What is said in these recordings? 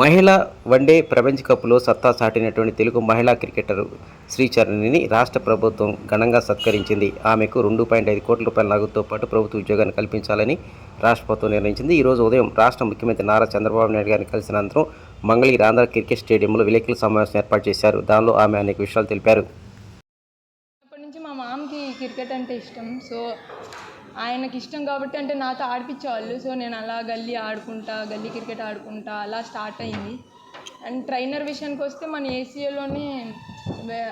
మహిళా వన్డే ప్రపంచ కప్లో సత్తా సాటినటువంటి తెలుగు మహిళా క్రికెటర్ శ్రీచరణిని రాష్ట్ర ప్రభుత్వం ఘనంగా సత్కరించింది. ఆమెకు రెండు పాయింట్ ఐదు కోట్ల రూపాయల నగదుతో పాటు ప్రభుత్వ ఉద్యోగాన్ని కల్పించాలని రాష్ట్ర ప్రభుత్వం నిర్ణయించింది. ఈ రోజు ఉదయం రాష్ట్ర ముఖ్యమంత్రి నారా చంద్రబాబు నాయుడు గారిని కలిసిన అనంతరం మంగళగిరి ఆంధ్ర క్రికెట్ స్టేడియంలో విలేకరుల సమావేశం ఏర్పాటు చేశారు. దానిలో ఆమె అనేక విషయాలు తెలిపారు. అప్పటి నుంచి మా మామకి క్రికెట్ అంటే ఇష్టం. సో ఆయనకి ఇష్టం కాబట్టి అంటే నాతో ఆడిపించేవాళ్ళు సో నేను అలా గల్లీ ఆడుకుంటా గల్లీ క్రికెట్ ఆడుకుంటా అలా స్టార్ట్ అయింది. అండ్ ట్రైనర్ విషయానికి వస్తే మన ఏసీఏలోనే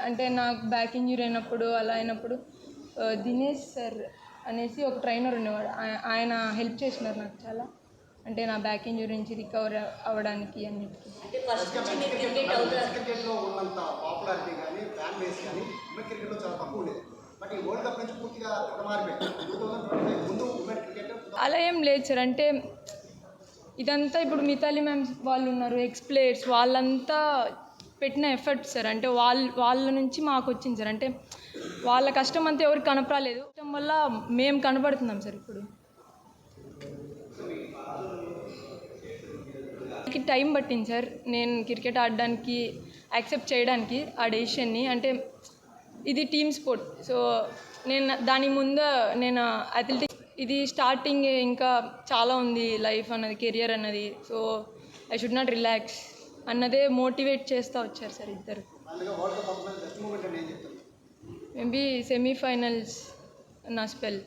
అంటే నాకు బ్యాక్ ఇంజురీ అయినప్పుడు అలా అయినప్పుడు దినేష్ సార్ అనేసి ఒక ట్రైనర్ ఉండేవాడు. ఆయ- ఆయన హెల్ప్ చేసినారు నాకు చాలా. అంటే నా బ్యాక్ ఇంజురీ నుంచి రికవర్ అవ్వడానికి అన్నిటికీ క్రికెట్లో ఉన్నంత పాపులారిటీ కానీ ఫ్యాన్ బేస్ కానీ ఉమెన్ క్రికెట్లో చాలా తక్కువ ఉండేది. బట్ ఈ వరల్డ్ కప్ నుంచి పూర్తిగా మారిపోయింది ముందు ఉమెన్ క్రికెట్ అలా ఏం లేదు సార్. అంటే ఇదంతా ఇప్పుడు మిథాలి మ్యామ్ వాళ్ళు ఉన్నారు ఎక్స్ ప్లేయర్స్ వాళ్ళంతా పెట్టిన ఎఫర్ట్ సార్. అంటే వాళ్ళ వాళ్ళ నుంచి మాకు వచ్చింది సార్. అంటే వాళ్ళ కష్టం అంతా ఎవరికి కనపరాలేదు కష్టం వల్ల మేము కనపడుతున్నాం సార్ ఇప్పుడు. నాకు టైం పట్టింది సార్. నేను క్రికెట్ ఆడడానికి యాక్సెప్ట్ చేయడానికి ఆ డెసిషన్ని అంటే ఇది టీమ్ స్పోర్ట్ సో నేను దాని ముందు నేను అథ్లెటిక్స్ ఇది స్టార్టింగ్ ఇంకా చాలా ఉంది లైఫ్ అన్నది కెరియర్ అన్నది. So I should not relax అన్నదే మోటివేట్ చేస్తూ వచ్చారు సార్ ఇద్దరు. మేబీ సెమీఫైనల్స్ నా స్పెల్